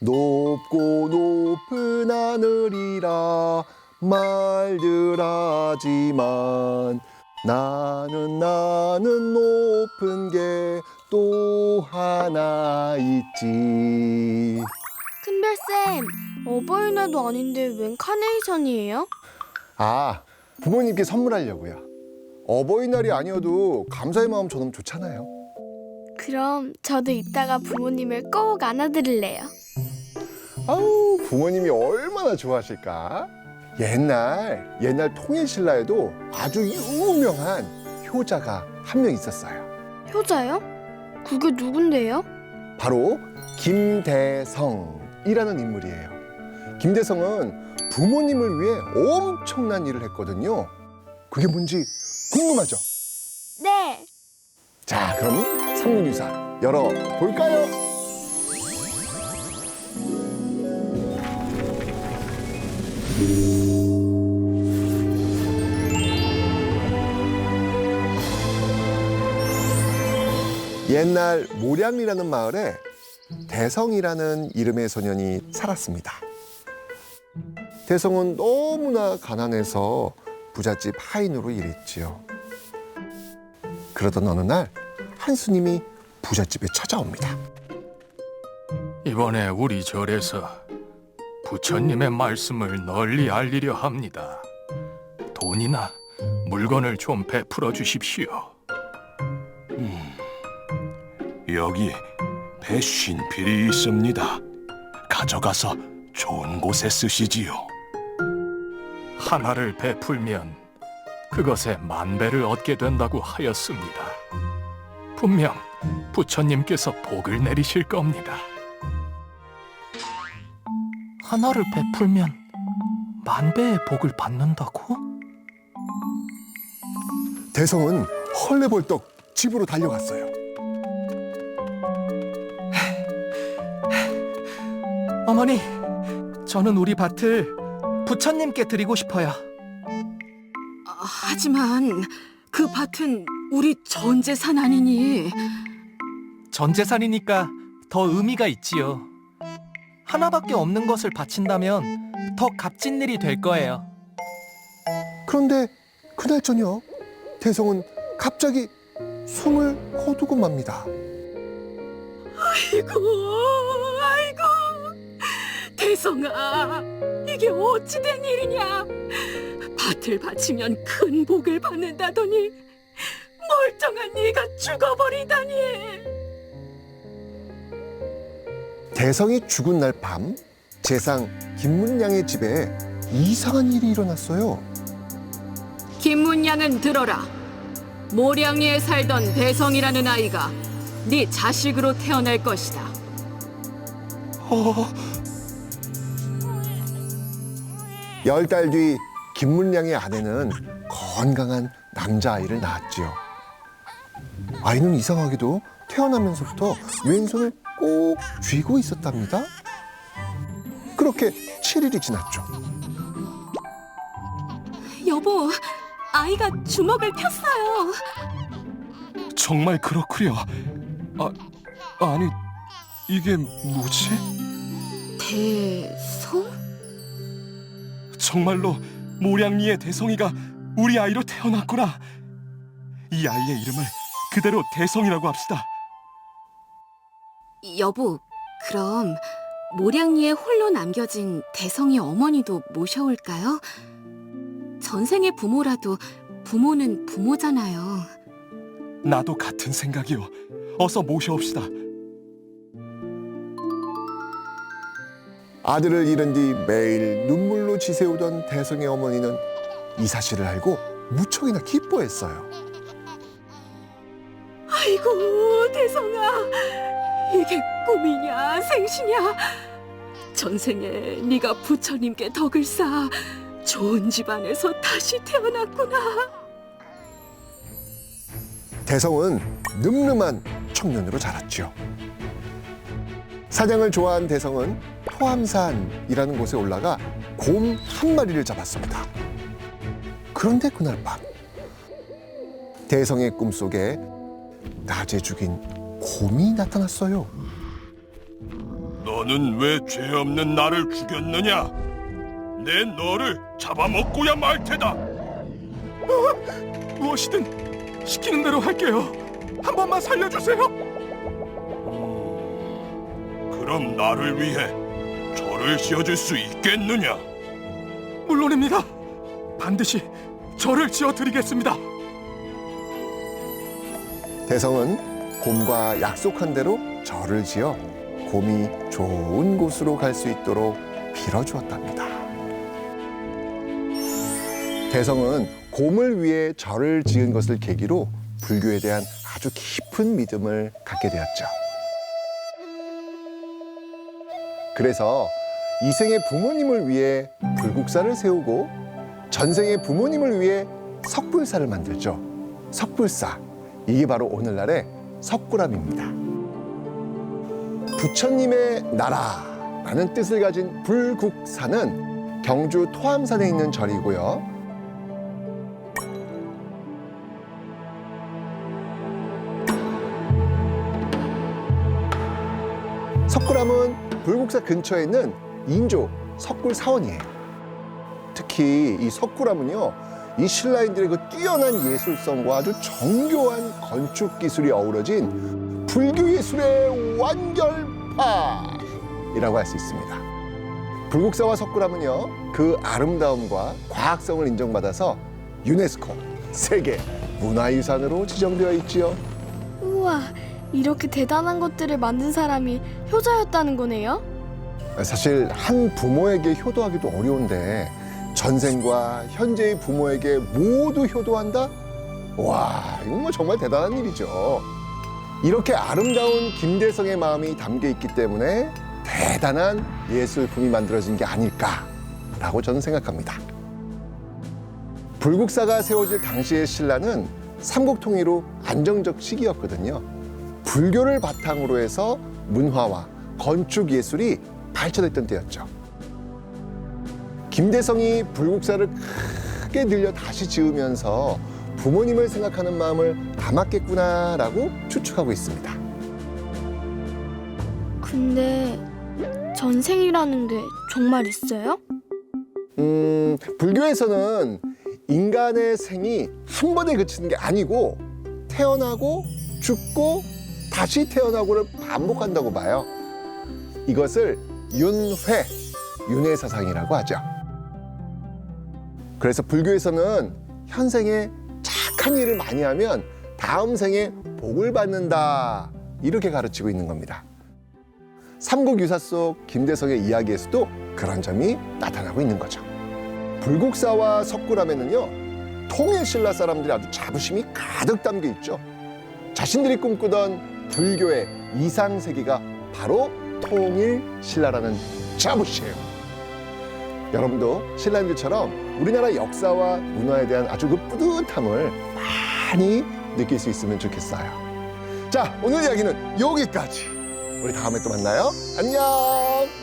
높고 높은 하늘이라 말들 하지만 나는 나는 높은 게 또 하나 있지 큰별쌤, 어버이날도 아닌데 웬 카네이션이에요? 아 부모님께 선물하려고요 어버이날이 아니어도 감사의 마음 저는 좋잖아요 그럼 저도 이따가 부모님을 꼭 안아드릴래요. 아우 부모님이 얼마나 좋아하실까 옛날 옛날 통일신라에도 아주 유명한 효자가 한 명 있었어요 효자요? 그게 누군데요? 바로 김대성이라는 인물이에요. 김대성은 부모님을 위해 엄청난 일을 했거든요. 그게 뭔지 궁금하죠? 네. 자, 그럼 상문유사 열어 볼까요? 옛날 모량리라는 마을에 대성이라는 이름의 소년이 살았습니다. 대성은 너무나 가난해서 부잣집 하인으로 일했지요. 그러던 어느 날 한 스님이 부잣집에 찾아옵니다. 이번에 우리 절에서 부처님의 말씀을 널리 알리려 합니다. 돈이나 물건을 좀 베풀어 주십시오. 여기 배신필이 있습니다. 가져가서 좋은 곳에 쓰시지요. 하나를 베풀면 그것에 만 배를 얻게 된다고 하였습니다. 분명 부처님께서 복을 내리실 겁니다. 하나를 베풀면 만 배의 복을 받는다고? 대성은 헐레벌떡 집으로 달려갔어요. 어머니, 저는 우리 밭을 부처님께 드리고 싶어요. 하지만 그 밭은 우리 전 재산 아니니 전 재산이니까 더 의미가 있지요. 하나밖에 없는 것을 바친다면 더 값진 일이 될 거예요. 그런데 그날 저녁 대성은 갑자기 숨을 거두고 맙니다. 아이고 아이고 대성아 이게 어찌 된 일이냐 밭을 바치면 큰 복을 받는다더니 멀쩡한 네가 죽어버리다니 대성이 죽은 날 밤 재상 김문량의 집에 이상한 일이 일어났어요. 김문양은 들어라 모량리에 살던 대성이라는 아이가 네 자식으로 태어날 것이다 열 달 뒤 김문량의 아내는 건강한 남자아이를 낳았지요. 아이는 이상하게도 태어나면서부터 왼손을 꼭 쥐고 있었답니다. 그렇게 7일이 지났죠. 여보 아이가 주먹을 폈어요 정말 그렇구려. 아, 아니 이게 뭐지? 대성? 정말로 모량리의 대성이가 우리 아이로 태어났구나. 이 아이의 이름을 그대로 대성이라고 합시다. 여보, 그럼 모량리에 홀로 남겨진 대성이 어머니도 모셔올까요? 전생의 부모라도 부모는 부모잖아요. 나도 같은 생각이요. 어서 모셔옵시다. 아들을 잃은 뒤 매일 눈물로 지새우던 대성의 어머니는 이 사실을 알고 무척이나 기뻐했어요. 아이고, 대성아. 이게 꿈이냐, 생시냐? 전생에 네가 부처님께 덕을 쌓아 좋은 집안에서 다시 태어났구나. 대성은 늠름한 청년으로 자랐죠. 사냥을 좋아한 대성은 토함산이라는 곳에 올라가 곰 한 마리를 잡았습니다. 그런데 그날 밤 대성의 꿈속에 낮에 죽인 곰이 나타났어요. 너 너는 왜 죄 없는 나를 죽였느냐? 내 너를 잡아먹고야 말 테다. 무엇이든 시키는 대로 할게요. 한 번만 살려주세요. 그럼 나를 위해 절을 지어줄 수 있겠느냐? 물론입니다. 반드시 절을 지어드리겠습니다. 대성은 곰과 약속한 대로 절을 지어 곰이 좋은 곳으로 갈 수 있도록 빌어주었답니다. 대성은 곰을 위해 절을 지은 것을 계기로 불교에 대한 아주 깊은 믿음을 갖게 되었죠. 그래서 이생의 부모님을 위해 불국사를 세우고 전생의 부모님을 위해 석불사를 만들죠. 석불사. 이게 바로 오늘날의 석굴암입니다. 부처님의 나라라는 뜻을 가진 불국사는 경주 토암산에 있는 절이고요. 석굴암은 불국사 근처에 있는 인조 석굴 사원이에요. 특히 이 석굴암은요, 이 신라인들의 그 뛰어난 예술성과 아주 정교한 건축 기술이 어우러진 불교 예술의 완결판이라고 할 수 있습니다. 불국사와 석굴암은요, 그 아름다움과 과학성을 인정받아서 유네스코 세계 문화유산으로 지정되어 있지요. 우와, 이렇게 대단한 것들을 만든 사람이 효자였다는 거네요? 사실 한 부모에게 효도하기도 어려운데 전생과 현재의 부모에게 모두 효도한다? 와, 이건 뭐 정말 대단한 일이죠. 이렇게 아름다운 김대성의 마음이 담겨 있기 때문에 대단한 예술품이 만들어진 게 아닐까라고 저는 생각합니다. 불국사가 세워질 당시의 신라는 삼국통일후 안정적 시기였거든요. 불교를 바탕으로 해서 문화와 건축 예술이 발전했던 때였죠. 김대성이 불국사를 크게 늘려 다시 지으면서 부모님을 생각하는 마음을 담았겠구나라고 추측하고 있습니다. 근데 전생이라는 게 정말 있어요? 음, 불교에서는 인간의 생이 한 번에 그치는 게 아니고 태어나고 죽고 다시 태어나고를 반복한다고 봐요. 이것을 윤회, 윤회 사상이라고 하죠. 그래서 불교에서는 현생에 착한 일을 많이 하면 다음 생에 복을 받는다. 이렇게 가르치고 있는 겁니다. 삼국유사 속 김대성의 이야기에서도 그런 점이 나타나고 있는 거죠. 불국사와 석굴암에는요, 통일신라 사람들의 아주 자부심이 가득 담겨 있죠. 자신들이 꿈꾸던 불교의 이상 세계가 바로 통일신라라는 자부심이에요. 여러분도 신라님들처럼 우리나라 역사와 문화에 대한 아주 그 뿌듯함을 많이 느낄 수 있으면 좋겠어요. 자, 오늘 이야기는 여기까지. 우리 다음에 또 만나요. 안녕!